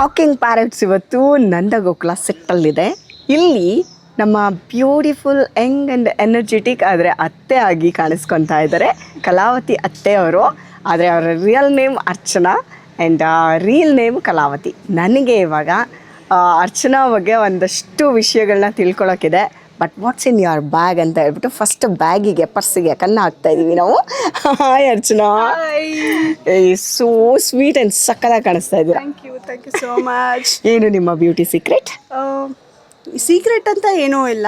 Talking parrots ಇವತ್ತು ನಂದಗೋಕುಲ ಸೆಟ್ಟಲ್ಲಿದೆ. ಇಲ್ಲಿ ನಮ್ಮ ಬ್ಯೂಟಿಫುಲ್ ಯಂಗ್ ಆ್ಯಂಡ್ ಎನರ್ಜೆಟಿಕ್ ಆದರೆ ಅತ್ತೆ ಆಗಿ ಕಾಣಿಸ್ಕೊತಾ ಇದ್ದಾರೆ. ಕಲಾವತಿ ಅತ್ತೆಯವರು, ಆದರೆ ಅವರ real name Archana and real name Kalavati. ನನಗೆ ಇವಾಗ ಅರ್ಚನಾ ಬಗ್ಗೆ ಒಂದಷ್ಟು ವಿಷಯಗಳನ್ನ ತಿಳ್ಕೊಳಕ್ಕಿದೆ but what's in your bag ಅಂತ ಹೇಳ್ಬಿಟ್ಟು ಫಸ್ಟ್ ಬ್ಯಾಗಿಗೆ ಪರ್ಸಿಗೆ ಕನ್ನ ಹಾಕ್ತಾ ಇದೀವಿ ನಾವು. Hi Archana. So sweet and ಸಕ್ಕದಾಗಿ ಕಾಣಿಸ್ತಾ ಇದ್ದೀರಾ thank you thank you so much ಏನು ನಿಮ್ಮ ಬ್ಯೂಟಿ ಸೀಕ್ರೆಟ್ ಸೀಕ್ರೆಟ್ ಅಂತ ಏನೂ ಇಲ್ಲ.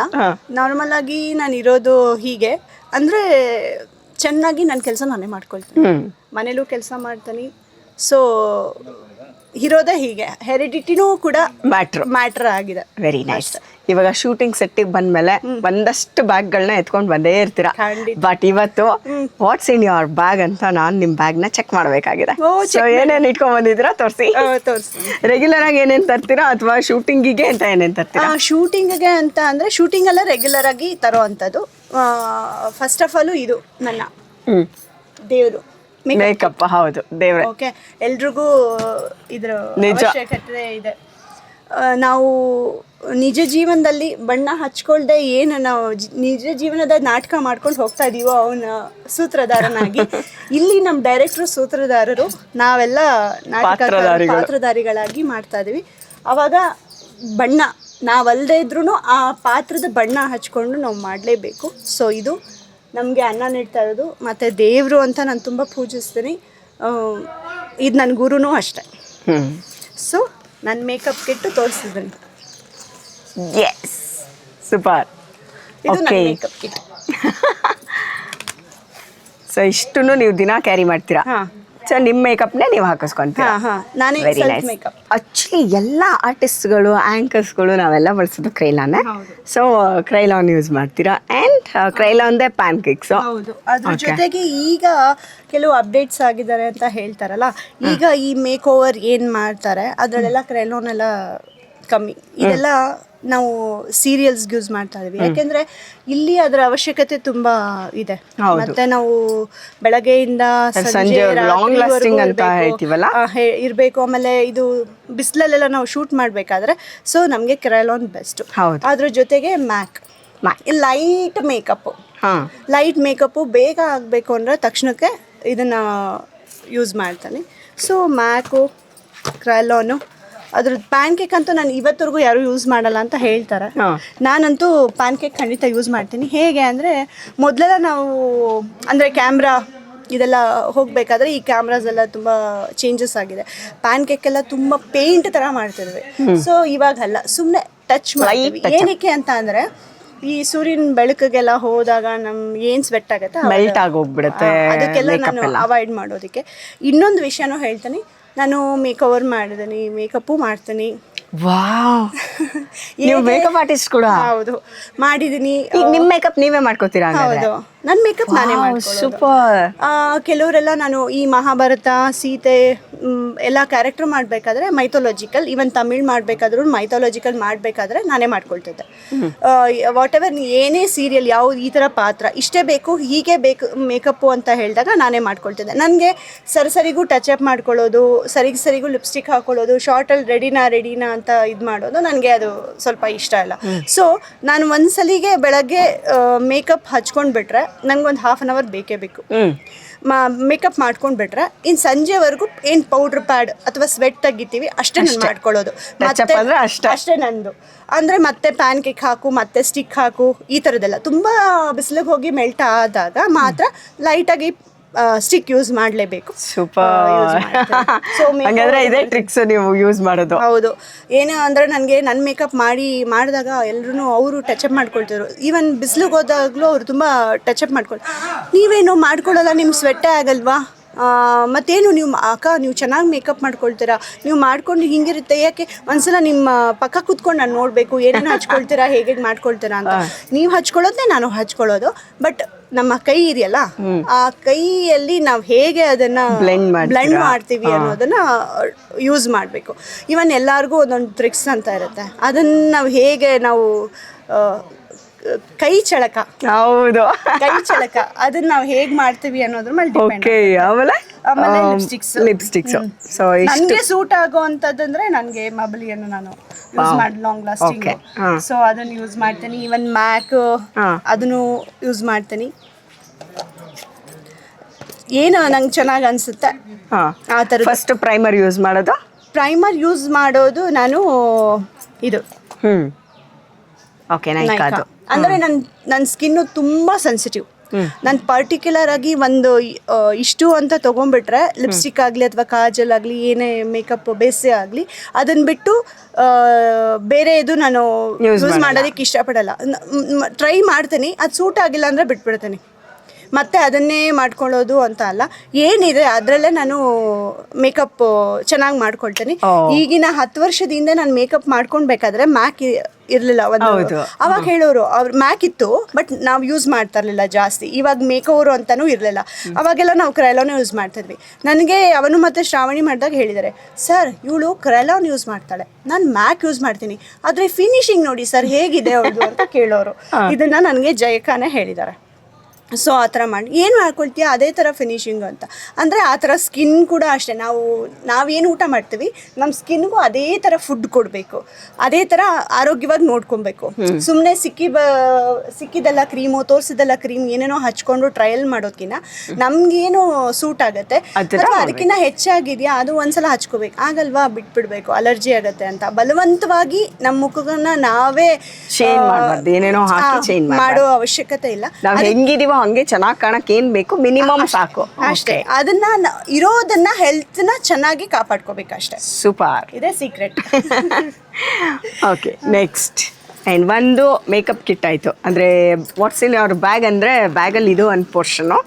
ನಾರ್ಮಲ್ ಆಗಿ ನಾನು ಇರೋದು ಹೀಗೆ. ಅಂದರೆ ಚೆನ್ನಾಗಿ ನನ್ನ ಕೆಲಸ ನಾನೇ ಮಾಡ್ಕೊಳ್ತೀನಿ. ಮನೇಲೂ ಕೆಲಸ ಮಾಡ್ತೀನಿ. ಸೊ ಇರೋದೇ ಹೀಗೆ. ಹೆರಿಡಿಟಿನೂ ಕೂಡ ಮ್ಯಾಟ್ರ್ ಮ್ಯಾಟ್ರ್ ಆಗಿದೆ. ವೆರಿ ನೈಸ್ ಇವಾಗ ಶೂಟಿಂಗ್ ಸೆಟ್ಟಿಗೆ ಬಂದ್ಮೇಲೆ ಒಂದಷ್ಟು ಬ್ಯಾಗ್ಗಳನ್ನ ಎತ್ಕೊಂಡು ಬಂದೇ ಇರ್ತೀರಾ. ಬಟ್ ಇವತ್ತು ವಾಟ್ಸ್ ಇನ್ ಯುವರ್ ಬ್ಯಾಗ್ ಅಂತ ನಾನು ನಿಮ್ಮ ಬ್ಯಾಗ್ನ ಚೆಕ್ ಮಾಡಬೇಕಾಗಿದೆ. ಸೊ ಏನೇನು ಇಟ್ಕೊಂಡ್ ಬಂದಿದ್ದೀರಾ ತೋರಿಸಿ. ರೆಗ್ಯುಲರ್ ಆಗಿ ಏನೇನು ತರ್ತೀರಾ ಅಥವಾ ಶೂಟಿಂಗಿಗೆ ಅಂತ ಏನೇನು ತರ್ತೀರಾ? ಶೂಟಿಂಗ್ಗೆ ಅಂತ ಅಂದರೆ ಶೂಟಿಂಗೆಲ್ಲ ರೆಗ್ಯುಲರ್ ಆಗಿ ತರೋ ಅಂಥದ್ದು ಫಸ್ಟ್ ಆಫ್ ಆಲು ಇದು ನನ್ನ ದೇವರು. ಮೇಕಪ್ ಹೌದು. ದೇವ್ರೆ. ಓಕೆ ಎಲ್ರಿಗೂ ಇದ್ರ ನಿಜ. ಅವಶ್ಯಕತೆ ಇದೆ. ಆ, ನಾವು ನಿಜ ಜೀವನದಲ್ಲಿ ಬಣ್ಣ ಹಚ್ಕೊಳ್ದೆ ಏನು ನಾವು ಜಿ- ನಿಜ ಜೀವನದ ನಾಟಕ ಮಾಡ್ಕೊಂಡು ಹೋಗ್ತಾ ಇದೀವೋ ಅವನ ಸೂತ್ರಧಾರನಾಗಿ ಇಲ್ಲಿ ನಮ್ಮ ಡೈರೆಕ್ಟ್ರು ಸೂತ್ರಧಾರರು ನಾವೆಲ್ಲ ನಾಟಕ ಪಾತ್ರಧಾರಿಗಳು. ಪಾತ್ರಧಾರಿಗಳಾಗಿ ಮಾಡ್ತಾ ಇದೀವಿ. ಅವಾಗ ಬಣ್ಣ ನಾವಲ್ಲದೆ ಇದ್ರೂ ಆ ಪಾತ್ರದ ಬಣ್ಣ ಹಚ್ಕೊಂಡು ನಾವು ಮಾಡಲೇಬೇಕು. ಸೊ ಇದು ನಮಗೆ ಅನ್ನ ನೀಡ್ತಾ ಇರೋದು ಮತ್ತು ದೇವರು ಅಂತ ನಾನು ತುಂಬ ಪೂಜಿಸ್ತೀನಿ. ಇದು ನನ್ನ ಗುರುನೂ ಅಷ್ಟೆ. ಸೊ ನನ್ನ ಮೇಕಪ್ ಕಿಟ್ಟು ತೋರಿಸಿದ್ದೀನಿ. ಎಸ್ ಸೂಪರ್ ಇದು ನನ್ನ ಮೇಕಪ್ ಕಿಟ್ ಸೊ ಇಷ್ಟನ್ನು ನೀವು ದಿನ ಕ್ಯಾರಿ ಮಾಡ್ತೀರಾ? ಹಾಂ. ಸೊ ನಿಮ್ಮ ಮೇಕಪ್ನೇ ನೀವು ಹಾಕಿಸ್ಕೊಂತೀರಾ? ವೆರಿ ನೈಸ್ ಆಕ್ಚುಲಿ ಎಲ್ಲ ಆರ್ಟಿಸ್ಟ್ಗಳು ಆ್ಯಂಕರ್ಸ್ಗಳು ನಾವೆಲ್ಲ ಬಳಸೋದು ಕ್ರೈಲಾನೆ. ಸೊ ಕ್ರೈಲಾನ್ ಯೂಸ್ ಮಾಡ್ತೀರಾ? ಆ್ಯಂಡ್ ಕ್ರೈಲಾನ್ದೇ ಪ್ಯಾನ್ ಕೇಕ್ಸ್ ಹೌದು. ಅದ್ರ ಜೊತೆಗೆ ಈಗ ಕೆಲವು ಅಪ್ಡೇಟ್ಸ್ ಆಗಿದ್ದಾರೆ ಅಂತ ಹೇಳ್ತಾರಲ್ಲ ಈಗ ಈ ಮೇಕ್ ಓವರ್ ಏನು ಮಾಡ್ತಾರೆ ಅದರಲ್ಲೆಲ್ಲ ಕ್ರೈಲಾನ್ ಎಲ್ಲ ಕಮ್ಮಿ. ಇದೆಲ್ಲ ನಾವು ಸೀರಿಯಲ್ಸ್ ಯೂಸ್ ಮಾಡ್ತಾ ಇದೀವಿ. ಯಾಕೆಂದ್ರೆ ಇಲ್ಲಿ ಅದರ ಅವಶ್ಯಕತೆ ತುಂಬಾ ಇದೆ. ಮತ್ತೆ ನಾವು ಬೆಳಗ್ಗೆಯಿಂದ ಸಂಜೆ ಲಾಂಗ್ ಲಾಸ್ಟಿಂಗ್ ಅಂತ ಹೇಳ್ತೀವಲ್ಲ? ಇರಬೇಕು. ಆಮೇಲೆ ಇದು ಬಿಸಿಲಲ್ಲೆಲ್ಲ ನಾವು ಶೂಟ್ ಮಾಡಬೇಕಾದ್ರೆ ಸೊ ನಮಗೆ ಕ್ರೆಲಾನ್ ಬೆಸ್ಟ್. ಅದ್ರ ಜೊತೆಗೆ Mac. Light makeup light makeup ಬೇಗ ಆಗಬೇಕು ಅಂದ್ರೆ ತಕ್ಷಣಕ್ಕೆ ಇದನ್ನ ಯೂಸ್ ಮಾಡ್ತಾನೆ. ಸೊ ಮ್ಯಾಕು ಕ್ರೈಲಾನು ಅದ್ರದ್ದು ಪ್ಯಾನ್ ಕೇಕ್ ಅಂತೂ ನಾನು ಇವತ್ತರೆಗೂ ಯಾರು ಯೂಸ್ ಮಾಡಲ್ಲ ಅಂತ ಹೇಳ್ತಾರೆ. ನಾನಂತೂ ಪ್ಯಾನ್ ಕೇಕ್ ಖಂಡಿತ ಯೂಸ್ ಮಾಡ್ತೀನಿ. ಹೇಗೆ ಅಂದರೆ ಮೊದಲೆಲ್ಲ ನಾವು ಅಂದರೆ ಕ್ಯಾಮ್ರಾ ಇದೆಲ್ಲ ಹೋಗಬೇಕಾದ್ರೆ ಈ ಕ್ಯಾಮ್ರಾಸ್ ಎಲ್ಲ ತುಂಬ ಚೇಂಜಸ್ ಆಗಿದೆ. ಪ್ಯಾನ್ ಕೇಕ್ ಎಲ್ಲ ತುಂಬ ಪೇಂಟ್ ಥರ ಮಾಡ್ತಿದ್ವಿ. ಸೊ ಇವಾಗ ಅಲ್ಲ ಸುಮ್ಮನೆ ಟಚ್ ಮಾಡಿ ಏನಕ್ಕೆ ಅಂತ ಅಂದರೆ ಈ ಸೂರ್ಯನ ಬೆಳಕಿಗೆಲ್ಲ ಹೋದಾಗ ನಮ್ ಏನ್ ಸ್ವೆಟ್ ಆಗುತ್ತೆ? ಮೆಲ್ಟ್ ಆಗೋಗ್ಬಿಡುತ್ತೆ ಅದಕ್ಕೆಲ್ಲ ನಾನು ಅವಾಯ್ಡ್ ಮಾಡೋದಕ್ಕೆ. ಇನ್ನೊಂದು ವಿಷಯನೂ ಹೇಳ್ತೀನಿ. ನಾನು ಮೇಕ್ ಓವರ್ ಮಾಡಿದ್ದೀನಿ ಮೇಕಪ್ಪು ಮಾಡ್ತೀನಿ. ವಾವ್. ನೀವು ಮೇಕಪ್ ಆರ್ಟಿಸ್ಟ್ ಕೂಡ? ಹೌದು. ಮಾಡಿದ್ದೀನಿ ಈಗ ನಿಮ್ಮ ಮೇಕಪ್ ನೀವೇ ಮಾಡ್ಕೋತೀರಾ ಹೌದು. ನನ್ನ ಮೇಕಪ್ ನಾನೇ ಸೂಪರ್ ಆ, ಕೆಲವರೆಲ್ಲ ನಾನು ಈ ಮಹಾಭಾರತ ಸೀತೆ ಎಲ್ಲ ಕ್ಯಾರೆಕ್ಟರ್ ಮಾಡಬೇಕಾದ್ರೆ ಮೈಥಾಲಜಿಕಲ್ ಈವನ್ ತಮಿಳ್ ಮಾಡಬೇಕಾದ್ರೂ ಮೈಥಾಲಜಿಕಲ್ ಮಾಡಬೇಕಾದ್ರೆ ನಾನೇ ಮಾಡ್ಕೊಳ್ತಿದ್ದೆ. ವಾಟ್ ಎವರ್ ಏನೇ ಸೀರಿಯಲ್ ಯಾವ ಈ ಥರ ಪಾತ್ರ ಇಷ್ಟೇ ಬೇಕು ಹೀಗೆ ಬೇಕು ಮೇಕಪ್ಪು ಅಂತ ಹೇಳಿದಾಗ ನಾನೇ ಮಾಡ್ಕೊಳ್ತಿದ್ದೆ. ನನಗೆ ಸರಿಸರಿಗೂ ಟಚ್ ಅಪ್ ಮಾಡ್ಕೊಳ್ಳೋದು ಸರಿಗೆ ಸರಿಗೂ ಲಿಪ್ಸ್ಟಿಕ್ ಹಾಕೊಳ್ಳೋದು ಶಾರ್ಟಲ್ಲಿ ರೆಡಿನಾ ರೆಡಿನಾ ಅಂತ ಇದು ಮಾಡೋದು ನನಗೆ ಅದು ಸ್ವಲ್ಪ ಇಷ್ಟ ಇಲ್ಲ. ಸೊ ನಾನು ಒಂದ್ಸಲಿಗೆ ಬೆಳಗ್ಗೆ ಮೇಕಪ್ ಹಚ್ಕೊಂಡು ಬಿಟ್ರೆ ನಂಗೊಂದು ಹಾಫ್ ಆನ್ ಅವರ್ ಬೇಕೇ ಬೇಕು. ಮಾ ಮೇಕಪ್ ಮಾಡ್ಕೊಂಡು ಬಿಟ್ರೆ ಇನ್ ಸಂಜೆವರೆಗೂ ಏನು ಪೌಡ್ರ್ ಪ್ಯಾಡ್ ಅಥವಾ ಸ್ವೆಟ್ ತೆಗಿತೀವಿ ಅಷ್ಟೇ ನಾನು ಮಾಡ್ಕೊಳ್ಳೋದು. ಮತ್ತೆ ಅಷ್ಟೇ. ಅಷ್ಟೇ ನಂದು. ಅಂದರೆ ಮತ್ತೆ ಪ್ಯಾನ್ ಕೇಕ್ ಹಾಕು ಮತ್ತೆ ಸ್ಟಿಕ್ ಹಾಕು ಈ ಥರದ್ದೆಲ್ಲ ತುಂಬ ಬಿಸಿಲಿಗೆ ಹೋಗಿ ಮೆಲ್ಟ್ ಆದಾಗ ಮಾತ್ರ ಲೈಟಾಗಿ ಸ್ಟಿಕ್ ಯೂಸ್ ಮಾಡಲೇಬೇಕು. ಸೂಪರ್ ಹಂಗಾದ್ರೆ ಇದೇ ಟ್ರಿಕ್ಸ್ ನೀವು ಯೂಸ್ ಮಾಡೋದು. ಹೌದು. ಏನು ಅಂದ್ರೆ ನನಗೆ ನನ್ನ ಮೇಕಪ್ ಮಾಡಿ ಮಾಡಿದಾಗ ಎಲ್ಲರೂ ಅವರು ಟಚಪ್ ಮಾಡ್ಕೊಳ್ತಿದ್ರು. ಈವನ್ ಬಿಸಿಲಿಗೆ ಹೋದಾಗಲೂ ಅವರು ತುಂಬ ಟಚಪ್ ಮಾಡ್ಕೊಳ್ತಾರೆ ನೀವೇನು ಮಾಡ್ಕೊಳ್ಳಲ್ಲ ನಿಮ್ಮ ಸ್ವೆಟ್ಟೇ ಆಗಲ್ವಾ? ಮತ್ತೇನು ನೀವು ಅಕ್ಕ ನೀವು ಚೆನ್ನಾಗಿ ಮೇಕಪ್ ಮಾಡ್ಕೊಳ್ತೀರಾ? ನೀವು ಮಾಡ್ಕೊಂಡು ಹಿಂಗಿರುತ್ತೆ ಯಾಕೆ? ಒಂದ್ಸಲ ನಿಮ್ಮ ಪಕ್ಕ ಕೂತ್ಕೊಂಡು ನಾನು ನೋಡಬೇಕು ಏನೇನು ಹಚ್ಕೊಳ್ತೀರಾ ಹೇಗೆ ಹೇಗೆ ಮಾಡ್ಕೊಳ್ತೀರಾ ಅಂತ. ನೀವು ಹಚ್ಕೊಳ್ಳೋದೇ ನಾನು ಹಚ್ಕೊಳ್ಳೋದು ಬಟ್ ನಮ್ಮ ಕೈ ಇದೆಯಲ್ಲ ಆ ಕೈಯಲ್ಲಿ ನಾವು ಹೇಗೆ ಅದನ್ನ ಬ್ಲೆಂಡ್ ಮಾಡ್ತೀವಿ ಅನ್ನೋದನ್ನ ಯೂಸ್ ಮಾಡಬೇಕು. ಇವನ್ ಎಲ್ಲಾರ್ಗು ಒಂದೊಂದು ಟ್ರಿಕ್ಸ್ ಅಂತ ಇರುತ್ತೆ. ಅದನ್ನ ನಾವು ಹೇಗೆ ನಾವು ಕೈ ಚಳಕ. ಹೌದು. ಕೈ ಚಳಕ. ಅದನ್ನ ನಾವು ಹೇಗ್ ಮಾಡ್ತೀವಿ ಅನ್ನೋದ್ರ ಮೇಲೆ ಓಕೆ ಆಮೇಲೆ? ಆಮೇಲೆ lipsticks. ಲಿಪ್ಸ್ಟಿಕ್ಸ್ ಸೊ ನನ್ಗೆ ಸೂಟ್ ಆಗೋ ಅಂದ್ರೆ ನನ್ಗೆ ಮಬಲಿಯನ್ನು ನಾನು ಯೂಸ್ ಮಾಡಿ ಲಾಂಗ್ ಲಾಸ್ಟಿಂಗ್ Okay. ಹಾ. ಸೊ ಅದನ್ನ ಯೂಸ್ ಮಾಡ್ತೀನಿ. ಇವನ್ ಮ್ಯಾಕ್ ಹಾ. ಅದನ್ನು ಯೂಸ್ ಮಾಡ್ತೀನಿ. ಏನು ನಂಗೆ ಚೆನ್ನಾಗಿ ಅನ್ಸುತ್ತೆ? ಹಾಂ. ಆ ಥರ ಫಸ್ಟ್ ಪ್ರೈಮರ್ ಯೂಸ್ ಮಾಡೋದು? ಪ್ರೈಮರ್ ಯೂಸ್ ಮಾಡೋದು ನಾನು ಇದು. ಹ್ಞೂ ಓಕೆ ನೈಕ್. ಅದು ಅಂದ್ರೆ ನನ್ನ ನನ್ನ ಸ್ಕಿನ್ನು ತುಂಬಾ ಸೆನ್ಸಿಟಿವ್ ನಾನು ಪರ್ಟಿಕ್ಯುಲರ್ ಆಗಿ ಒಂದು ಇಷ್ಟು ಅಂತ ತಗೊಂಡ್ಬಿಟ್ರೆ ಲಿಪ್ಸ್ಟಿಕ್ ಆಗಲಿ ಅಥವಾ ಕಾಜಲ್ ಆಗಲಿ ಏನೇ ಮೇಕಪ್ ಬೇಸೆ ಆಗಲಿ ಅದನ್ನ ಬಿಟ್ಟು ಬೇರೆ ಇದು ನಾನು ಯೂಸ್ ಮಾಡೋದಕ್ಕೆ ಇಷ್ಟಪಡಲ್ಲ. ಟ್ರೈ ಮಾಡ್ತೀನಿ. ಅದು ಸೂಟ್ ಆಗಿಲ್ಲ ಅಂದರೆ ಬಿಟ್ಬಿಡ್ತೀನಿ. ಮತ್ತೆ ಅದನ್ನೇ ಮಾಡ್ಕೊಳ್ಳೋದು ಅಂತ ಅಲ್ಲ. ಏನಿದೆ ಅದರಲ್ಲೇ ನಾನು ಮೇಕಪ್ ಚೆನ್ನಾಗಿ ಮಾಡ್ಕೊಳ್ತೀನಿ. ಈಗಿನ ಹತ್ತು ವರ್ಷದಿಂದ ನಾನು ಮೇಕಪ್ ಮಾಡ್ಕೊಳ್ಬೇಕಾದ್ರೆ ಮ್ಯಾಕ್ ಇರಲಿಲ್ಲ ಒಂದು. ಅವಾಗ ಹೇಳೋರು ಅವ್ರ ಮ್ಯಾಕ್ ಇತ್ತು ಬಟ್ ನಾವು ಯೂಸ್ ಮಾಡ್ತಾ ಇರಲಿಲ್ಲ ಜಾಸ್ತಿ. ಇವಾಗ ಮೇಕವರು ಅಂತಾನೂ ಇರಲಿಲ್ಲ. ಅವಾಗೆಲ್ಲ ನಾವು ಕ್ರೈಲಾನ್ ಯೂಸ್ ಮಾಡ್ತಿದ್ವಿ. ನನಗೆ ಅವನು ಮತ್ತೆ ಶ್ರಾವಣಿ ಮಾಡಿದಾಗ ಹೇಳಿದ್ದಾರೆ ಸರ್ ಇವಳು ಕ್ರೈಲಾನ್ ಯೂಸ್ ಮಾಡ್ತಾಳೆ. ನಾನು ಮ್ಯಾಕ್ ಯೂಸ್ ಮಾಡ್ತೀನಿ. ಆದ್ರೆ ಫಿನಿಶಿಂಗ್ ನೋಡಿ ಸರ್ ಹೇಗಿದೆ ಅವ್ರದ್ದು ಅಂತ ಕೇಳೋರು. ಇದನ್ನ ನನಗೆ ಜಯಕಾನೇ ಹೇಳಿದ್ದಾರೆ ಸೊ ಆ ಥರ ಮಾಡಿ. ಏನು ಮಾಡ್ಕೊಳ್ತೀಯ? ಅದೇ ಥರ ಫಿನಿಶಿಂಗ್ ಅಂತ. ಅಂದರೆ ಆ ಥರ ಸ್ಕಿನ್ ಕೂಡ ಅಷ್ಟೇ. ನಾವು ನಾವೇನು ಊಟ ಮಾಡ್ತೀವಿ ನಮ್ಮ ಸ್ಕಿನ್ಗೂ ಅದೇ ಥರ ಫುಡ್ ಕೊಡಬೇಕು. ಅದೇ ಥರ ಆರೋಗ್ಯವಾಗಿ ನೋಡ್ಕೊಬೇಕು. ಸುಮ್ಮನೆ ಸಿಕ್ಕಿ ಬ ಸಿಕ್ಕಿದೆಲ್ಲ ಕ್ರೀಮು ತೋರಿಸಿದೆಲ್ಲ ಕ್ರೀಮ್ ಏನೇನೋ ಹಚ್ಕೊಂಡು ಟ್ರಯಲ್ ಮಾಡೋದಕ್ಕಿಂತ ನಮಗೇನು ಸೂಟ್ ಆಗುತ್ತೆ. ಅದಕ್ಕಿಂತ ಹೆಚ್ಚಾಗಿದೆಯಾ ಅದು ಒಂದ್ಸಲ ಹಚ್ಕೋಬೇಕು. ಆಗಲ್ವಾ ಬಿಟ್ಬಿಡ್ಬೇಕು. ಅಲರ್ಜಿ ಆಗುತ್ತೆ ಅಂತ. ಬಲವಂತವಾಗಿ ನಮ್ಮ ಮುಖಗಳನ್ನ ನಾವೇ ಮಾಡೋ ಅವಶ್ಯಕತೆ ಇಲ್ಲ. ಹೆಂಗಿದೀವೋ ಹಂಗೆ ಚೆನ್ನಾಗಿ ಕಾಣಕ್ ಏನ್ ಬೇಕು? ಮಿನಿಮಮ್ ಸಾಕು. ಅಷ್ಟೇ. ಅದನ್ನ ನ- ಇರೋದನ್ನ ಹೆಲ್ತ್ನ ಚೆನ್ನಾಗಿ ಕಾಪಾಡ್ಕೋಬೇಕು ಅಷ್ಟೇ. ಸೂಪರ್ ಇದೇ ಸೀಕ್ರೆಟ್ ಓಕೆ ನೆಕ್ಸ್ಟ್ ಆ್ಯಂಡ್ ಒಂದು ಮೇಕಪ್ ಕಿಟ್ ಆಯಿತು. ಅಂದರೆ ವಾಟ್ಸ್ ಇನ್ ಅವ್ರ ಬ್ಯಾಗ್ ಅಂದರೆ ಬ್ಯಾಗಲ್ಲಿ ಇದು ಒಂದು ಪೋರ್ಷನು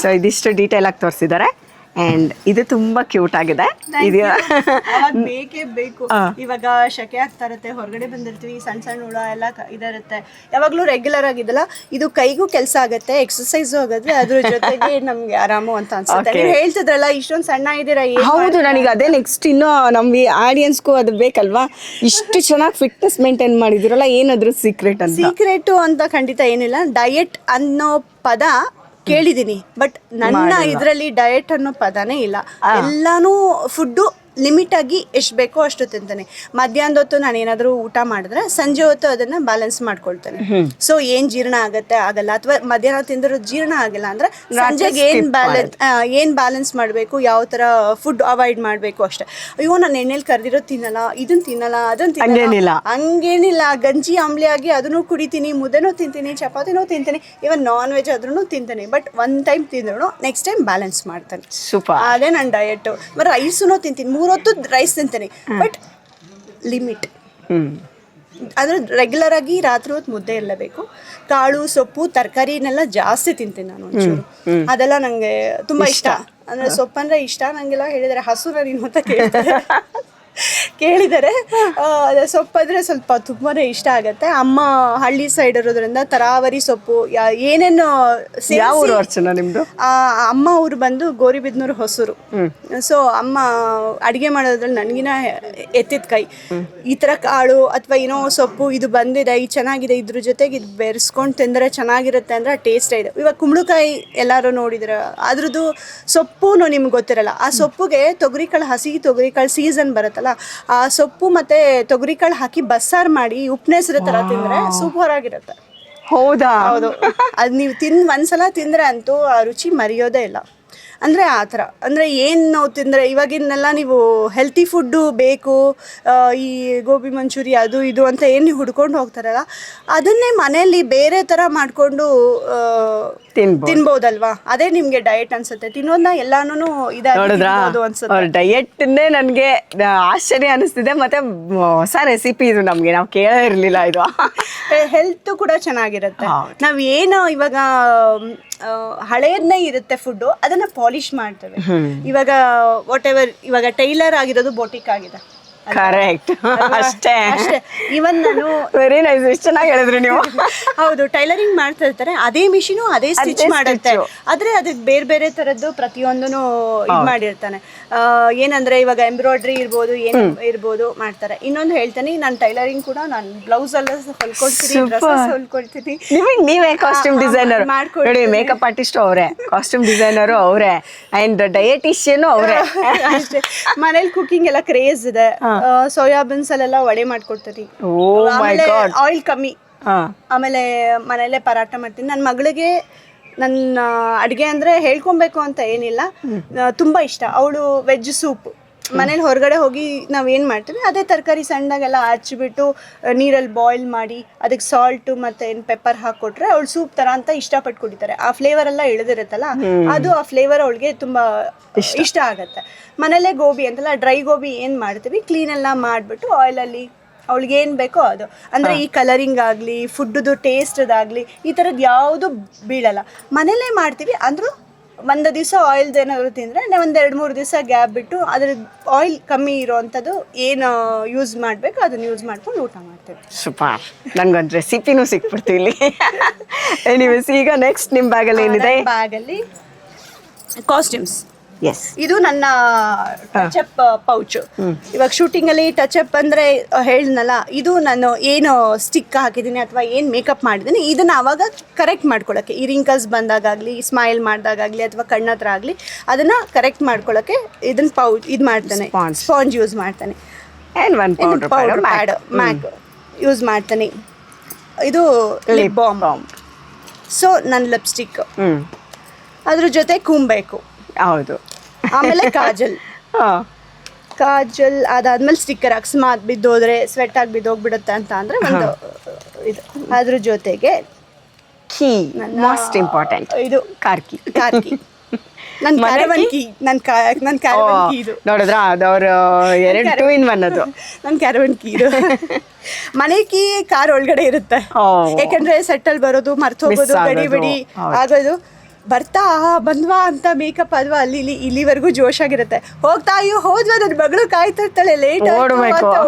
ಸೊ ಇದಿಷ್ಟು ಡೀಟೇಲಾಗಿ ಆಗಿ ತೋರಿಸಿದ್ದಾರೆ ಆ್ಯಂಡ್ ಇದು ತುಂಬಾ ಕ್ಯೂಟ್ ಆಗಿದೆ. ಇದು ಬೇಕೇ ಬೇಕು. ಇವಾಗ ಶಕೆ ಆಗ್ತಾ ಇರುತ್ತೆ ಹೊರಗಡೆ ಬಂದಿರ್ತೀವಿ ಸಣ್ಣ ಸಣ್ಣ ಹುಳ ಎಲ್ಲ ಇದರುತ್ತೆ. ಯಾವಾಗಲೂ ರೆಗ್ಯುಲರ್ ಆಗಿದಲ್ಲ ಇದು ಕೈಗೂ ಕೆಲಸ ಆಗುತ್ತೆ ಎಕ್ಸಸೈಸು ಆಗುತ್ತೆ ಅದ್ರ ಜೊತೆಗೆ ನಮ್ಗೆ ಆರಾಮು ಅಂತ ಅನ್ಸುತ್ತೆ. ನೀವು ಹೇಳ್ತಿದ್ರಲ್ಲ ಇಷ್ಟೊಂದು ಸಣ್ಣ ಇದ್ದೀರಾ ಹೌದು ನನಗೆ ಅದೇ ನೆಕ್ಸ್ಟ್ ಇನ್ನೂ ನಮ್ಮ ಆಡಿಯನ್ಸ್ಗೂ ಅದು ಬೇಕಲ್ವಾ? ಇಷ್ಟು ಚೆನ್ನಾಗಿ ಫಿಟ್ನೆಸ್ ಮೇಂಟೈನ್ ಮಾಡಿದಿರಲ್ಲ ಏನಾದ್ರೂ ಸೀಕ್ರೆಟ್ ಅಂತ. ಸೀಕ್ರೆಟು ಅಂತ ಖಂಡಿತ ಏನಿಲ್ಲ. ಡಯಟ್ ಅನ್ನೋ ಪದ ಕೇಳಿದ್ದೀನಿ. ಬಟ್ ನನ್ನ ಇದರಲ್ಲಿ ಡಯಟ್ ಅನ್ನೋ ಪದನೇ ಇಲ್ಲ. ಎಲ್ಲಾನು ಫುಡ್ಡು ಲಿಮಿಟ್ ಆಗಿ ಎಷ್ಟು ಬೇಕೋ ಅಷ್ಟು ತಿಂತಾನೆ. ಮಧ್ಯಾಹ್ನದ ಹೊತ್ತು ನಾನು ಏನಾದರೂ ಊಟ ಮಾಡಿದ್ರೆ ಸಂಜೆ ಹೊತ್ತು ಅದನ್ನ ಬ್ಯಾಲೆನ್ಸ್ ಮಾಡ್ಕೊಳ್ತಾನೆ. ಸೊ ಏನು ಜೀರ್ಣ ಆಗುತ್ತೆ? ಆಗಲ್ಲ. ಅಥವಾ ಮಧ್ಯಾಹ್ನ ತಿಂದರೂ ಜೀರ್ಣ ಆಗಿಲ್ಲ ಅಂದರೆ ಸಂಜೆಗೆ ಏನು ಬ್ಯಾಲೆನ್ಸ್ ಏನು ಬ್ಯಾಲೆನ್ಸ್ ಮಾಡಬೇಕು? ಯಾವ ಥರ ಫುಡ್ ಅವಾಯ್ಡ್ ಮಾಡಬೇಕು ಅಷ್ಟೇ. ಅಯ್ಯೋ ನಾನು ಎಣ್ಣೆಲಿ ಕರೆದಿರೋ ತಿನ್ನಲ್ಲ ಇದನ್ನ ತಿನ್ನಲ್ಲ ಅದನ್ನ. ತಿನ್ನಲ್ಲ. ಹಂಗೇನಿಲ್ಲ. ಗಂಜಿ ಆಮ್ಲಿ ಆಗಿ ಅದನ್ನು ಕುಡಿತೀನಿ ಮುದ್ದೆನೂ ತಿಂತೀನಿ ಚಪಾತಿನೂ ತಿಂತೀನಿ ಇವನ್ ನಾನ್ ವೆಜ್ ಆದ್ರೂ ತಿಂತಾನೆ. ಬಟ್ ಒನ್ ಟೈಮ್ ತಿಂದ್ರು ನೆಕ್ಸ್ಟ್ ಟೈಮ್ ಬ್ಯಾಲೆನ್ಸ್ ಮಾಡ್ತಾನೆ. ಸೂಪರ್ ಅದೇ ನನ್ನ ಡಯಟು ಮತ್ತು ರೈಸೂ ತಿಂತೀನಿ. ಮೂರೊತ್ತು ರೈಸ್ ತಿಂತೀನಿ. ಬಟ್ ಲಿಮಿಟ್ ಅಂದ್ರೆ ರೆಗ್ಯುಲರ್ ಆಗಿ ರಾತ್ರಿ ಹೊತ್ತು ಮುದ್ದೆ ಇರಲೇಬೇಕು. ಕಾಳು ಸೊಪ್ಪು ತರಕಾರಿನೆಲ್ಲ ಜಾಸ್ತಿ ತಿಂತೀನಿ ನಾನು ಒಂಚೂರು. ಅದೆಲ್ಲ ನಂಗೆ ತುಂಬಾ ಇಷ್ಟ. ಅಂದ್ರೆ ಸೊಪ್ಪಂದ್ರೆ ಇಷ್ಟ. ನಂಗೆಲ್ಲ ಹೇಳಿದ್ರೆ ಹಸುರ ನೀನು ಅಂತ ಕೇಳ್ತಾರೆ. ಕೇಳಿದರೆ ಸೊಪ್ಪಂದ್ರೆ ಸ್ವಲ್ಪ ತುಂಬಾ ಇಷ್ಟ ಆಗುತ್ತೆ. ಅಮ್ಮ ಹಳ್ಳಿ ಸೈಡ್ ಇರೋದ್ರಿಂದ ತರಾವರಿ ಸೊಪ್ಪು ಏನೇನು ನಿಮ್ಮದು ಆ, ಅಮ್ಮ ಊರು ಬಂದು ಗೋರಿಬಿದ್ನೂರು ಹೊಸೂರು. ಸೊ ಅಮ್ಮ ಅಡುಗೆ ಮಾಡೋದ್ರಲ್ಲಿ ನನಗಿನ ಎತ್ತಿದ ಕೈ. ಈ ಥರ ಕಾಳು ಅಥವಾ ಏನೋ ಸೊಪ್ಪು ಇದು ಬಂದಿದೆ ಇದು ಚೆನ್ನಾಗಿದೆ ಇದ್ರ ಜೊತೆಗೆ ಇದು ಬೆರೆಸ್ಕೊಂಡು ತಿಂದರೆ ಚೆನ್ನಾಗಿರುತ್ತೆ ಅಂದರೆ ಟೇಸ್ಟ್ ಇದೆ. ಇವಾಗ ಕುಂಬಳಕಾಯಿ ಎಲ್ಲರೂ ನೋಡಿದ್ರೆ ಅದ್ರದ್ದು ಸೊಪ್ಪು ನಿಮ್ಗೆ ಗೊತ್ತಿರಲ್ಲ. ಆ ಸೊಪ್ಪುಗೆ ತೊಗರಿಕಾಳು ಹಸಿ ತೊಗರಿಕಾಳು ಸೀಸನ್ ಬರುತ್ತಲ್ಲ ಆ ಸೊಪ್ಪು ಮತ್ತೆ ತೊಗರಿಕಾಳು ಹಾಕಿ ಬಸ್ಸಾರು ಮಾಡಿ ಉಪ್ಪನೆಸರು ತರ ತಿಂದ್ರೆ ಸೂಪರ್ ಆಗಿರುತ್ತೆ ಹೌದಾ? ಹೌದು. ಅದು ನೀವು ತಿನ್ ಒಂದ್ಸಲ ತಿಂದ್ರೆ ಅಂತೂ ಆ ರುಚಿ ಮರೆಯೋದೇ ಇಲ್ಲ. ಅಂದರೆ ಆ ಥರ. ಅಂದರೆ ಏನು ನಾವು ತಿಂದರೆ ಇವಾಗಿನ್ನೆಲ್ಲ ನೀವು ಹೆಲ್ತಿ ಫುಡ್ಡು ಬೇಕು ಈ ಗೋಬಿ ಮಂಚೂರಿ ಅದು ಇದು ಅಂತ ಏನು ನೀವು ಹುಡ್ಕೊಂಡು ಹೋಗ್ತಾರಲ್ಲ ಅದನ್ನೇ ಮನೆಯಲ್ಲಿ ಬೇರೆ ಥರ ಮಾಡಿಕೊಂಡು ತಿನ್ಬೋದು. ತಿನ್ಬೋದಲ್ವಾ? ಅದೇ ನಿಮಗೆ ಡಯಟ್ ಅನ್ಸುತ್ತೆ. ತಿನ್ನೋದನ್ನ ಎಲ್ಲಾನು ಇದಾಗಿ ನೋಡಿದ್ರಾ? ಅನ್ಸುತ್ತೆ. ಡಯೆಟ್ ಡಯಟ್ನೇ ನನಗೆ ಆಶ್ಚರ್ಯ ಅನಿಸ್ತಿದೆ. ಮತ್ತೆ ಹೊಸ ರೆಸಿಪಿ ಇದು ನಮಗೆ. ನಾವು ಕೇಳೇ ಇರಲಿಲ್ಲ ಇದು. ಹೆಲ್ತ್ ಕೂಡ ಚೆನ್ನಾಗಿರುತ್ತೆ. ನಾವ್ ಏನು ಇವಾಗ ಹಳೆಯದ್ನೇ ಇರುತ್ತೆ ಫುಡ್ ಅದನ್ನ ಪಾಲಿಶ್ ಮಾಡ್ತೇವೆ. ಇವಾಗ ವಾಟ್ ಎವರ್ ಇವಾಗ ಟೈಲರ್ ಆಗಿರೋದು ಬೋಟಿಕ್ ಆಗಿದೆ. ಕರೆಕ್ಟ್ ಅಷ್ಟೇ. ಅಷ್ಟೇ. ಇವನ್ ನಾನು ವೆರಿ ನೈಸ್ ಎಷ್ಟು ಚೆನ್ನಾಗಿ ಹೇಳಿದ್ರಿ ನೀವು. ಹೌದು ಟೈಲರಿಂಗ್ ಮಾಡ್ತಾ ಇರ್ತಾರೆ. ಅದೇ ಮಿಷಿನು ಅದೇ ಸ್ಟಿಚ್ ಮಾಡುತ್ತೆ. ಆದ್ರೆ ಅದಕ್ಕೆ ಬೇರೆ ಬೇರೆ ತರದ್ದು ಪ್ರತಿಯೊಂದು ಇದು ಮಾಡಿರ್ತಾನೆ. ಏನಂದ್ರೆ ಇವಾಗ ಎಂಬ್ರಾಯ್ಡ್ರಿ ಇರ್ಬೋದು ಏನ್ ಇರ್ಬೋದು ಮಾಡ್ತಾರೆ. ಇನ್ನೊಂದು ಹೇಳ್ತೇನೆ ನಾನು ಟೈಲರಿಂಗ್ ಕೂಡ ನಾನು ಬ್ಲೌಸ್ ಎಲ್ಲ ಹೊಲ್ಕೊಳ್ತೀನಿ ಹೊಲ್ಕೊಳ್ತೀನಿ. ನಿಮಗೆ ನೀವೇ ಕಾಸ್ಟ್ಯೂಮ್ ಡಿಸೈನರ್ ಮಾಡ್ಕೊಳ್ಳಿ ಮೇಕಪ್ ಆರ್ಟಿಸ್ಟ್ ಅವರೇ ಕಾಸ್ಟ್ಯೂಮ್ ಡಿಸೈನರು ಅವರೇ ಅಂಡ್ ಡಯಟಿಷಿಯನ್ ಅವರೇ. ಅಷ್ಟೇ. ಮನೇಲಿ ಕುಕಿಂಗ್ ಎಲ್ಲ ಕ್ರೇಜ್ ಇದೆ. ಸೋಯಾಬೀನ್ಸ್ ಅಲ್ಲೆಲ್ಲ ವಡೆ ಮಾಡ್ಕೊಡ್ತೀರಿ. Oh my god. ಆಯಿಲ್ ಕಮ್ಮಿ. ಆಮೇಲೆ ಮನೆಯಲ್ಲೇ ಪರಾಟ ಮಾಡ್ತೀನಿ. ನನ್ನ ಮಗಳಿಗೆ ನನ್ನ ಅಡುಗೆ ಅಂದರೆ ಹೇಳ್ಕೊಬೇಕು ಅಂತ ಏನಿಲ್ಲ. ತುಂಬ ಇಷ್ಟ. ಅವಳು ವೆಜ್ ಸೂಪ್ ಮನೇಲಿ ಹೊರಗಡೆ ಹೋಗಿ ನಾವು ಏನು ಮಾಡ್ತೀವಿ? ಅದೇ ತರಕಾರಿ ಸಣ್ಣದಾಗೆಲ್ಲ ಹಚ್ಚಿಬಿಟ್ಟು ನೀರಲ್ಲಿ ಬಾಯ್ಲ್ ಮಾಡಿ ಅದಕ್ಕೆ ಸಾಲ್ಟು ಮತ್ತು ಏನು ಪೆಪ್ಪರ್ ಹಾಕ್ಕೊಟ್ರೆ ಅವಳು ಸೂಪ್ ಥರ ಅಂತ ಇಷ್ಟಪಟ್ಟು ಕುಡಿತಾರೆ ಆ ಫ್ಲೇವರ್ ಎಲ್ಲ ಇಳಿದಿರುತ್ತಲ್ಲ? ಅದು ಆ ಫ್ಲೇವರ್ ಅವಳಿಗೆ ತುಂಬ ಇಷ್ಟ. ಆಗುತ್ತೆ. ಮನೇಲೇ ಗೋಬಿ ಅಂತಲ್ಲ ಡ್ರೈ ಗೋಬಿ ಏನು ಮಾಡ್ತೀವಿ? ಕ್ಲೀನ್ ಎಲ್ಲ ಮಾಡಿಬಿಟ್ಟು ಆಯಿಲಲ್ಲಿ ಅವಳಿಗೆ ಏನು ಬೇಕೋ ಅದು. ಅಂದರೆ ಈ ಕಲರಿಂಗ್ ಆಗಲಿ ಫುಡ್ದು ಟೇಸ್ಟದಾಗಲಿ ಈ ಥರದ್ದು ಯಾವುದು ಬೀಳಲ್ಲ. ಮನೇಲೇ ಮಾಡ್ತೀವಿ ಅಂದರೂ ಒಂದು ದಿವಸ ಆಯಿಲ್ದು ಏನಾದ್ರು ತಿಂದರೆ ಒಂದು ಎರಡು ಮೂರು ದಿವಸ ಗ್ಯಾಪ್ ಬಿಟ್ಟು ಅದ್ರ ಆಯಿಲ್ ಕಮ್ಮಿ ಇರೋವಂಥದ್ದು ಏನು ಯೂಸ್ ಮಾಡಬೇಕು ಅದನ್ನು ಯೂಸ್ ಮಾಡ್ಕೊಂಡು ಊಟ ಮಾಡ್ತೇವೆ. ಸೂಪರ್ ನಂಗೊಂದು ರೆಸಿಪಿನೂ ಸಿಕ್ಬಿಡ್ತೀವಿ ಇಲ್ಲಿ. ಎನಿವೇಸ್ ಈಗ ನೆಕ್ಸ್ಟ್ ನಿಮ್ಮ ಬ್ಯಾಗಲ್ಲಿ ಏನಿದೆ? ಬ್ಯಾಗಲ್ಲಿ ಕಾಸ್ಟ್ಯೂಮ್ಸ್ ಎಸ್ ಇದು ನನ್ನ ಟಚ್ ಅಪ್ ಪೌಚ್ ಇವಾಗ ಶೂಟಿಂಗ್ ಅಲ್ಲಿ ಅಪ್ ಅಂದ್ರೆ ಹೇಳಿದ್ನಲ್ಲ ಇದು ನಾನು ಏನು ಸ್ಟಿಕ್ ಹಾಕಿದ್ದೀನಿ ಅಥವಾ ಏನು ಮೇಕಪ್ ಮಾಡಿದ್ದೀನಿ ಇದನ್ನ ಅವಾಗ ಕರೆಕ್ಟ್ ಮಾಡ್ಕೊಳ್ಳೋಕ್ಕೆ ಈ ರಿಂಕಲ್ಸ್ ಬಂದಾಗಲಿ ಸ್ಮೈಲ್ ಮಾಡಿದಾಗಲಿ ಅಥವಾ ಕಣ್ಣತ್ರ ಆಗಲಿ ಅದನ್ನ ಕರೆಕ್ಟ್ ಮಾಡ್ಕೊಳ್ಳೋಕ್ಕೆ ಇದನ್ನ ಪೌಚ್ ಇದು ಮಾಡ್ತಾನೆ. ಸ್ಪಾಂಜ್ ಯೂಸ್ ಮಾಡ್ತಾನೆ. ಪೌಡರ್ ಮ್ಯಾಕ್ ಯೂಸ್ ಮಾಡ್ತಾನೆ. ಇದು ಲಿಪ್ ಬಾಂಬ್ ಸೊ ನನ್ನ ಲಿಪ್ಸ್ಟಿಕ್ ಅದ್ರ ಜೊತೆ ಕುಂಬೇಕು ಹೌದು. ಆಮೇಲೆ ಕಾಜಲ್. ಕಾಜಲ್ ಅದಾದ್ಮೇಲೆ ಸ್ಟಿಕ್ಕರ್ ಅಕಸ್ಮಾತ್ ಬಿದ್ದೋದ್ರೆ ಸ್ವೆಟ್ ಆಗಿ ಬಿದ್ದೋಗ್ಬಿಡುತ್ತೆ ಅಂತ ಅಂದ್ರೆ ಒಂದು ಇದು. ಅದ್ರ ಜೊತೆಗೆ ಕೀ ಮೋಸ್ಟ್ ಇಂಪಾರ್ಟೆಂಟ್ ಇದು. ಕಾರ್ಕಿ ಕಾರ್ಕಿ ನೋಡಿದ್ರ? ಅದವ್ರ ಎರಡು ಟೂ ಇನ್ ಒನ್ ಅದು. ನನ್ನ ಕ್ಯಾರವನ್ ಕೀ ಇದು. ಮನೆ ಕೀ ಕಾರ್ ಒಳಗಡೆ ಇರುತ್ತೆ. ಯಾಕಂದ್ರೆ ಸೆಟ್ಟಲ್ ಬರೋದು ಮರ್ತು ಹೋಗೋದು ಗಡಿ. ಬಿಡಿ. ಆಗೋದು. ಬರ್ತಾ ಬಂದ್ವಾ ಅಂತ ಮೇಕಪ್ ಅಲ್ವಾ ಅಲ್ಲಿ ಇಲ್ಲಿ ಇಲ್ಲಿವರೆಗೂ ಜೋಶಾಗಿರುತ್ತೆ. ಹೋಗ್ತಾ ಅಯ್ಯೋ ಹೋದ್ವಾ ನನ್ನ ಮಗಳು ಕಾಯ್ತಾ ಇರ್ತಾಳೆ ಲೇಟ್.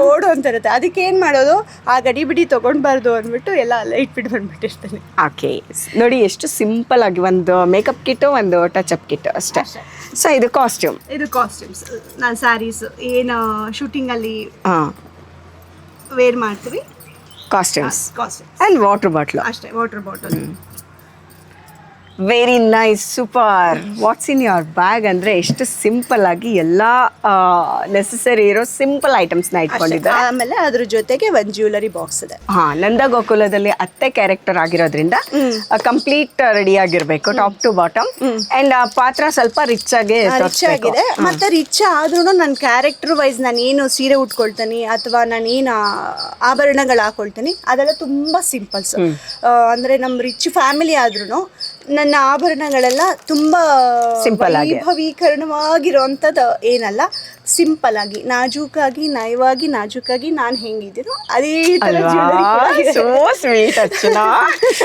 ಓಡು ಅಂತ ಇರುತ್ತೆ ಅದಕ್ಕೆ ಏನು ಮಾಡೋದು? ಆ ಗಡಿ ಬಿಡಿ ತಗೊಂಡ್ಬಾರ್ದು ಅಂದ್ಬಿಟ್ಟು ಎಲ್ಲ ಲೈಟ್ ಬಿಡಿ ಬಂದ್ಬಿಟ್ಟಿರ್ತಾನೆ ಓಕೆ ನೋಡಿ ಎಷ್ಟು ಸಿಂಪಲ್ ಆಗಿ ಒಂದು ಮೇಕಪ್ ಕಿಟ್ಟು ಒಂದು ಟಚ್ ಅಪ್ ಕಿಟ್ ಅಷ್ಟೇ. ಸೊ ಇದು ಕಾಸ್ಟ್ಯೂಮ್ ಇದು ಕಾಸ್ಟ್ಯೂಮ್ಸ್ ನಾನು ಸ್ಯಾರೀಸ್ ಏನು ಶೂಟಿಂಗ್ ಅಲ್ಲಿ ಹಾಂ. ವೇರ್ ಮಾಡ್ತೀವಿ? Costumes costume and water bottle ಅಷ್ಟೇ water bottle very nice super what's in your bag ಅಂದರೆ ಎಷ್ಟು ಸಿಂಪಲ್ ಆಗಿ ಎಲ್ಲ ನೆಸೆಸರಿ ಇರೋ ಸಿಂಪಲ್ ಐಟಮ್ಸ್ನ ಇಟ್ಕೊಂಡಿದ್ದಾರೆ. ಆಮೇಲೆ ಅದ್ರ ಜೊತೆಗೆ ಒಂದು ಜ್ಯುವೆಲರಿ ಬಾಕ್ಸ್ ಇದೆ. ಹಾ ನಂದ ಗೋಕುಲದಲ್ಲಿ ಅತ್ತೆ ಕ್ಯಾರೆಕ್ಟರ್ ಆಗಿರೋದ್ರಿಂದ ಕಂಪ್ಲೀಟ್ ರೆಡಿ ಆಗಿರ್ಬೇಕು ಟಾಪ್ ಟು ಬಾಟಮ್ ಅಂಡ್ ಆ ಪಾತ್ರ ಸ್ವಲ್ಪ ರಿಚ್ ಆಗಿ ರಿಚ್ ಆಗಿದೆ. ಮತ್ತೆ ರಿಚ್ ಆದ್ರೂ ನನ್ನ ಕ್ಯಾರೆಕ್ಟರ್ ವೈಸ್ ನಾನು ಏನು ಸೀರೆ ಉಟ್ಕೊಳ್ತೀನಿ ಅಥವಾ ನಾನು ಏನು ಆಭರಣಗಳು ಹಾಕೊಳ್ತೀನಿ ಅದೆಲ್ಲ ತುಂಬಾ ಸಿಂಪಲ್ಸ್ ಅಂದ್ರೆ ನಮ್ಮ ರಿಚ್ ಫ್ಯಾಮಿಲಿ ಆದ್ರೂ ನನ್ನ ಆಭರಣಗಳೆಲ್ಲ ತುಂಬಾ ಸಿಂಪಲ್ ಆಗಿ. ವೈಭವೀಕರಣವಾಗಿರುವಂಥದ್ದು ಏನಲ್ಲ ಸಿಂಪಲ್ ಆಗಿ ನಾಜೂಕಾಗಿ ನಯವಾಗಿ ನಾಜೂಕಾಗಿ ನಾನು ಹೆಂಗಿದ್ದೀನೋ ಅದೇ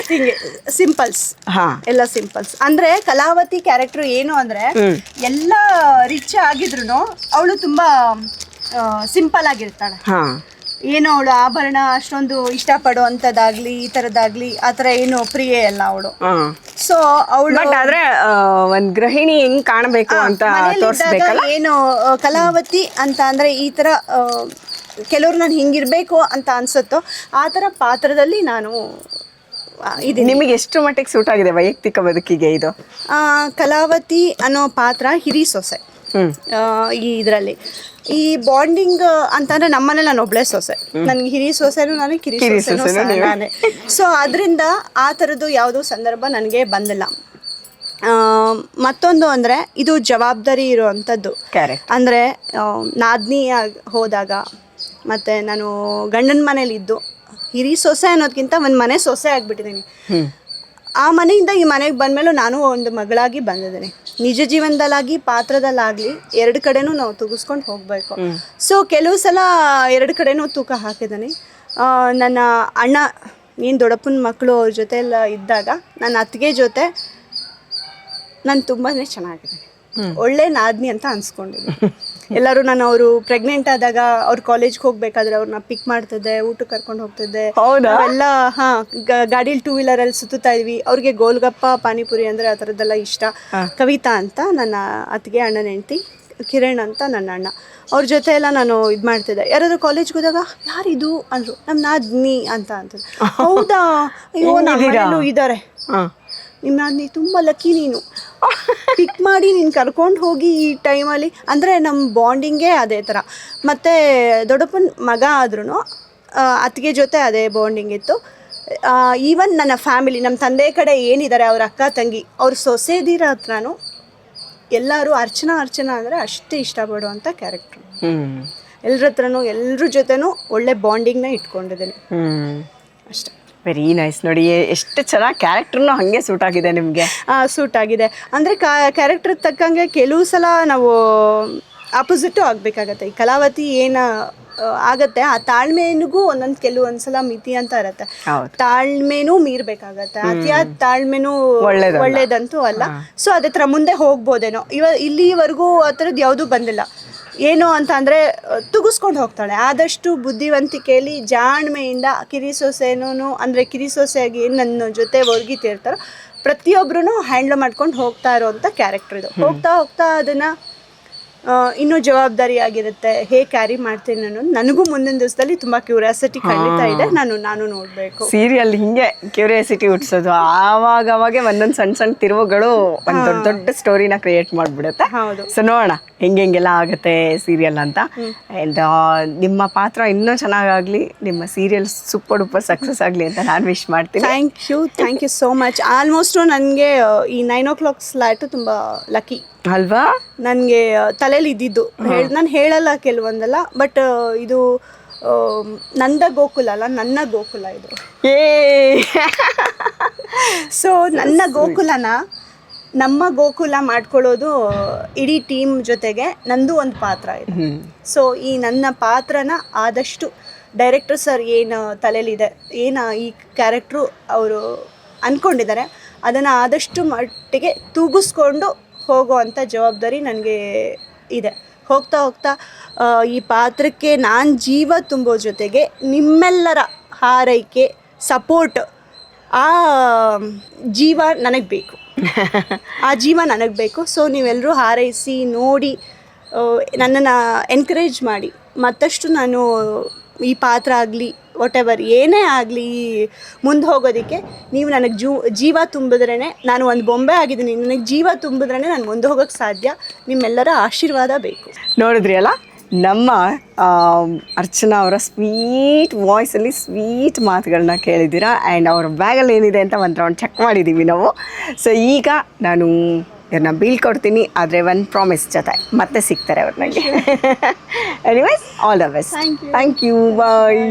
ಹಿಂಗೆ ಸಿಂಪಲ್ಸ್ ಎಲ್ಲ ಸಿಂಪಲ್ಸ್ ಅಂದ್ರೆ ಕಲಾವತಿ ಕ್ಯಾರೆಕ್ಟರ್ ಏನು ಅಂದ್ರೆ ಎಲ್ಲ ರಿಚ್ ಆಗಿದ್ರು ಅವಳು ತುಂಬಾ ಸಿಂಪಲ್ ಆಗಿರ್ತಾಳೆ. ಏನು ಅವಳು ಆಭರಣ ಅಷ್ಟೊಂದು ಇಷ್ಟಪಡೋ ಪಡುವಂತದಾಗ್ಲಿ ಈ ತರದಾಗ್ಲಿ ಆ ಥರ ಏನು ಪ್ರಿಯೆ ಅಲ್ಲ ಅವಳು. ಸೊ ಅವಳು ಬಟ್ ಆದ್ರೆ ಒಂದ್ ಗೃಹಿಣಿ ಹೆಂಗ್ ಕಾಣಬೇಕು ಅಂತ ತೋರಿಸ್ಬೇಕಲ್ಲ? ಏನು ಕಲಾವತಿ ಅಂತ ಅಂದ್ರೆ ಈ ತರ ಕೆಲವ್ರು ನಾನು ಹಿಂಗಿರ್ಬೇಕು ಅಂತ ಅನ್ಸುತ್ತೋ ಆ ಥರ ಪಾತ್ರದಲ್ಲಿ ನಾನು ಇದು ನಿಮಗೆ ಎಷ್ಟು ಮಟ್ಟಿಗೆ ಸೂಟ್ ಆಗಿದೆ ವೈಯಕ್ತಿಕ ಬದುಕಿಗೆ ಇದು? ಕಲಾವತಿ ಅನ್ನೋ ಪಾತ್ರ ಹಿರಿ ಸೊಸೆ. ಈ ಇದರಲ್ಲಿ. ಈ ಬಾಂಡಿಂಗ್ ಅಂತಂದ್ರೆ ನಮ್ಮನೆ ನಾನು ಒಬ್ಳೆ ಸೊಸೆ. ನನ್ಗೆ ಹಿರಿ ಸೊಸೆನೂ ನಾನು ಕಿರಿ ಸೊಸೆನೂ ನಾನೇ. ಸೊ ಅದರಿಂದ ಆ ಥರದ್ದು ಯಾವುದೋ ಸಂದರ್ಭ ನನಗೆ ಬಂದಿಲ್ಲ. ಆ, ಮತ್ತೊಂದು ಅಂದರೆ ಇದು ಜವಾಬ್ದಾರಿ ಇರುವಂಥದ್ದು. ಅಂದ್ರೆ ಅಂದರೆ ನಾದ್ನಿ ಆಗ್- ಹೋದಾಗ ಮತ್ತು ನಾನು ಗಂಡನ ಮನೇಲಿ ಇದ್ದು ಹಿರಿ ಸೊಸೆ ಅನ್ನೋದಕ್ಕಿಂತ ಒಂದು ಮನೆ ಸೊಸೆ ಆಗಿಬಿಟ್ಟಿದ್ದೀನಿ ಆ ಮನೆಯಿಂದ ಈ ಮನೆಗೆ ಬಂದಮೇಲೂ ನಾನು ಒಂದು ಮಗಳಾಗಿ ಬಂದಿದ್ದೀನಿ. ನಿಜ ಜೀವನದಲ್ಲಾಗಿ ಪಾತ್ರದಲ್ಲಾಗ್ಲಿ ಎರಡು ಕಡೆನೂ ನಾವು ತೂಗಿಸ್ಕೊಂಡು ಹೋಗಬೇಕು. ಸೊ ಕೆಲವು ಸಲ ಎರಡು ಕಡೆನೂ ತೂಕ ಹಾಕಿದ್ದಾನೆ. ನನ್ನ ಅಣ್ಣ ನೀನು ದೊಡ್ಡಪ್ಪನ ಮಕ್ಕಳು ಅವ್ರ ಜೊತೆ ಎಲ್ಲ ಇದ್ದಾಗ ನನ್ನ ಅತ್ತಿಗೆ ಜೊತೆ ನಾನು ತುಂಬಾ ಚೆನ್ನಾಗಿದ್ದೀನಿ. ಒಳ್ಳೆ ನಾದ್ನಿ ಅಂತ ಅನ್ಸ್ಕೊಂಡಿದ್ದೆ ಎಲ್ಲರೂ ನಾನು ಅವರು ಪ್ರೆಗ್ನೆಂಟ್ ಆದಾಗ ಅವ್ರು ಕಾಲೇಜ್ಗೆ ಹೋಗ್ಬೇಕಾದ್ರೆ ಅವ್ರನ್ನ ಪಿಕ್ ಮಾಡ್ತಿದ್ದೆ ಊಟಕ್ಕೆ ಕರ್ಕೊಂಡು ಹೋಗ್ತಿದ್ದೆ? ಎಲ್ಲ ಹಾ ಗಾಡೀಲಿ ಟೂ ವೀಲರ್ ಅಲ್ಲಿ ಸುತ್ತಾ ಇದ್ವಿ. ಅವ್ರಿಗೆ ಗೋಲ್ಗಪ್ಪ ಪಾನಿಪುರಿ ಅಂದ್ರೆ ಆ ಥರದ್ದೆಲ್ಲ ಇಷ್ಟ. ಕವಿತಾ ಅಂತ ನನ್ನ ಅತ್ತಿಗೆ ಅಣ್ಣನ ಹೆಂಡತಿ ಕಿರಣ್ ಅಂತ ನನ್ನ ಅಣ್ಣ. ಅವ್ರ ಜೊತೆ ಎಲ್ಲ ನಾನು ಇದು ಮಾಡ್ತಿದ್ದೆ. ಯಾರಾದ್ರೂ ಕಾಲೇಜ್ಗೆ ಹೋದಾಗ ಯಾರಿದು ಅಂದ್ರು. ನಮ್ಮ ನಾದ್ನಿ ಅಂತ ಅಂತ ಹೌದಾ? ಅಯ್ಯೋ ಇದ್ದಾರೆ ಹಾಂ ನಿಮ್ಮ ನಾದ್ನಿ ತುಂಬ ಲಕ್ಕಿ ನೀನು. ಪಿಕ್ ಮಾಡಿ ನೀನು ಕರ್ಕೊಂಡು ಹೋಗಿ ಈ ಟೈಮಲ್ಲಿ ಅಂದರೆ ನಮ್ಮ ಬಾಂಡಿಂಗೇ ಅದೇ ಥರ ಮತ್ತು ದೊಡ್ಡಪ್ಪನ ಮಗ ಆದ್ರೂ ಅತ್ತಿಗೆ ಜೊತೆ ಅದೇ ಬಾಂಡಿಂಗ್ ಇತ್ತು. ಈವನ್ ನನ್ನ ಫ್ಯಾಮಿಲಿ ನಮ್ಮ ತಂದೆ ಕಡೆ ಏನಿದ್ದಾರೆ ಅವ್ರ ಅಕ್ಕ ತಂಗಿ ಅವ್ರ ಸೊಸೆದಿರ ಹತ್ರನೂ ಎಲ್ಲರೂ ಅರ್ಚನಾ ಅರ್ಚನಾ ಅಂದರೆ ಅಷ್ಟೇ ಇಷ್ಟಪಡುವಂಥ ಕ್ಯಾರೆಕ್ಟ್ರು ಎಲ್ಲರ ಹತ್ರನೂ ಎಲ್ಲರ ಜೊತೆನೂ ಒಳ್ಳೆ ಬಾಂಡಿಂಗ್ನ ಇಟ್ಕೊಂಡಿದ್ದೀನಿ. ಹ್ಞೂ ಅಷ್ಟೇ. ವೆರಿ ನೈಸ್ ನೋಡಿ ಎಷ್ಟು ಚೆನ್ನಾಗಿ ಕ್ಯಾರೆಕ್ಟರ್ನು ಹಾಗೆ ಸೂಟ್ ಆಗಿದೆ ನಿಮಗೆ. ಸೂಟ್ ಆಗಿದೆ. ಅಂದರೆ ಕ್ಯಾರೆಕ್ಟರ್ ತಕ್ಕಂಗೆ ಕೆಲವು ಸಲ ನಾವು ಆಪೋಸಿಟ್ಟು ಆಗಬೇಕಾಗತ್ತೆ. ಈ ಕಲಾವತಿ ಏನು ಆಗತ್ತೆ ಆ ತಾಳ್ಮೆನಿಗೂ ಒಂದೊಂದು ಕೆಲವೊಂದು ಸಲ ಮಿತಿ ಅಂತ ಇರತ್ತೆ. ತಾಳ್ಮೆನೂ ಮೀರ್ಬೇಕಾಗತ್ತೆ. ಅತಿಯಾದ ತಾಳ್ಮೆನೂ. ಒಳ್ಳೇದಂತೂ. ಅಲ್ಲ. ಸೊ ಅದತ್ರ ಮುಂದೆ ಹೋಗ್ಬೋದೇನೋ. ಇವ ಇಲ್ಲಿವರೆಗೂ ಆ ಥರದ್ದು ಯಾವುದೂ ಬಂದಿಲ್ಲ. ಏನು ಅಂತ ಅಂದರೆ ತುಗಿಸ್ಕೊಂಡು ಹೋಗ್ತಾಳೆ. ಆದಷ್ಟು ಬುದ್ಧಿವಂತಿಕೆಯಲ್ಲಿ ಜಾಣ್ಮೆಯಿಂದ ಕಿರಿಸೊಸೆನೂ ಅಂದರೆ ಕಿರಿಸೊಸೆಯಾಗಿ ಏನ್ ನನ್ನ ಜೊತೆ ಒರ್ಗಿತಿರ್ತಾರೋ ಪ್ರತಿಯೊಬ್ಬರೂ ಹ್ಯಾಂಡ್ಲ್ ಮಾಡ್ಕೊಂಡು ಹೋಗ್ತಾ ಇರೋವಂಥ ಕ್ಯಾರೆಕ್ಟರ್ ಇದು. ಹೋಗ್ತಾ ಹೋಗ್ತಾ ಅದನ್ನು ಇನ್ನೂ ಜವಾಬ್ದಾರಿಯಾಗಿರುತ್ತೆ. ಹೇಗೆ ಕ್ಯಾರಿ ಮಾಡ್ತೀನಿ ಅನ್ನೋದು ನನಗೂ ಮುಂದಿನ ದಿವಸದಲ್ಲಿ ತುಂಬ ಕ್ಯೂರಿಯಾಸಿಟಿ ಖಂಡಿತ ಇದೆ. ನಾನು ನಾನು ನೋಡಬೇಕು. ಸೀರಿಯಲ್ ಹಿಂಗೆ ಕ್ಯೂರಿಯಾಸಿಟಿ ಹುಟ್ಟಿಸೋದು ಆವಾಗ ಅವಾಗೆ ಒಂದೊಂದು ಸಣ್ಣ ಸಣ್ಣ ತಿರುವುಗಳು ಒಂದು ದೊಡ್ಡ ದೊಡ್ಡ ಸ್ಟೋರಿನ ಕ್ರಿಯೇಟ್ ಮಾಡಿಬಿಡುತ್ತೆ. ಹೌದು. ಸೊ ನೋಡೋಣ ಹೆಂಗೆ ಹೆಂಗೆಲ್ಲ ಆಗುತ್ತೆ ಸೀರಿಯಲ್ ಅಂತ. ಆ್ಯಂಡ್ ನಿಮ್ಮ ಪಾತ್ರ ಇನ್ನೂ ಚೆನ್ನಾಗಾಗಲಿ ನಿಮ್ಮ ಸೀರಿಯಲ್ ಸೂಪರ್ ಡೂಪರ್ ಸಕ್ಸಸ್ ಆಗಲಿ ಅಂತ ನಾನು ವಿಶ್ ಮಾಡ್ತೀನಿ. Thank you thank you so much almost ನನಗೆ ಈ ನೈನ್ ಓ ಕ್ಲಾಕ್ ಸ್ಲಾಟು ತುಂಬ ಲಕ್ಕಿ ಅಲ್ವಾ? ನನಗೆ ತಲೆಯಲ್ಲಿ ಇದ್ದಿದ್ದು. ಹೇಳ್ ನಾನು ಹೇಳಲ್ಲ ಕೆಲವೊಂದಲ್ಲ ಬಟ್ ಇದು ನಂದ ಗೋಕುಲ ಅಲ್ಲ ನನ್ನ ಗೋಕುಲ ಇದು. ಏ! ಸೊ ನನ್ನ ಗೋಕುಲನ ನಮ್ಮ ಗೋಕುಲ ಮಾಡ್ಕೊಳ್ಳೋದು ಇಡೀ ಟೀಮ್ ಜೊತೆಗೆ ನಂದು ಒಂದು ಪಾತ್ರ ಇದೆ. ಸೊ ಈ ನನ್ನ ಪಾತ್ರನ ಆದಷ್ಟು ಡೈರೆಕ್ಟರ್ ಸರ್ ಏನು ತಲೆಯಲ್ಲಿದೆ ಏನು ಈ ಕ್ಯಾರೆಕ್ಟ್ರು ಅವರು ಅಂದ್ಕೊಂಡಿದ್ದಾರೆ ಅದನ್ನು ಆದಷ್ಟು ಮಟ್ಟಿಗೆ ತೂಗಿಸ್ಕೊಂಡು ಹೋಗುವಂಥ ಜವಾಬ್ದಾರಿ ನನಗೆ ಇದೆ. ಹೋಗ್ತಾ ಹೋಗ್ತಾ ಈ ಪಾತ್ರಕ್ಕೆ ನಾನು ಜೀವ ತುಂಬೋ ಜೊತೆಗೆ ನಿಮ್ಮೆಲ್ಲರ ಹಾರೈಕೆ ಸಪೋರ್ಟ್ ಆ, ಜೀವ ನನಗೆ ಬೇಕು. ಆ ಜೀವ ನನಗೆ ಬೇಕು. ಸೊ ನೀವೆಲ್ಲರೂ ಹಾರೈಸಿ, ನೋಡಿ ನನ್ನನ್ನು ಎನ್ಕರೇಜ್ ಮಾಡಿ. ಮತ್ತಷ್ಟು ನಾನು ಈ ಪಾತ್ರ ಆಗಲಿ ವಾಟ್ ಎವರ್ ಏನೇ ಆಗಲಿ ಮುಂದೆ ಹೋಗೋದಕ್ಕೆ ನೀವು ನನಗೆ ಜೂ ಜೀವ ತುಂಬಿದ್ರೇ ನಾನು ಒಂದು ಬೊಂಬೆ ಆಗಿದ್ದೀನಿ. ನನಗೆ ಜೀವ ತುಂಬಿದ್ರೇ ನಾನು ಮುಂದೆ ಹೋಗೋಕ್ಕೆ ಸಾಧ್ಯ. ನಿಮ್ಮೆಲ್ಲರ ಆಶೀರ್ವಾದ ಬೇಕು. ನೋಡಿದ್ರಿ ಅಲ್ಲ? ನಮ್ಮ ಅರ್ಚನಾ ಅವರ ಸ್ವೀಟ್ ವಾಯ್ಸಲ್ಲಿ ಸ್ವೀಟ್ ಮಾತುಗಳನ್ನ ಕೇಳಿದ್ದೀರಾ? ಆ್ಯಂಡ್ ಅವ್ರ ಬ್ಯಾಗಲ್ಲಿ ಏನಿದೆ ಅಂತ ಒಂದು ರೌಂಡ್ ಚೆಕ್ ಮಾಡಿದ್ದೀವಿ ನಾವು. ಸೊ ಈಗ ನಾನು ಇವ್ರನ್ನ ಬೀಳ್ಕೊಡ್ತೀನಿ. ಆದರೆ ಒನ್ ಪ್ರಾಮಿಸ್ ಜೊತೆ. ಮತ್ತೆ ಸಿಗ್ತಾರೆ ಅವ್ರು ನನಗೆ anyways all the best. Thank you bye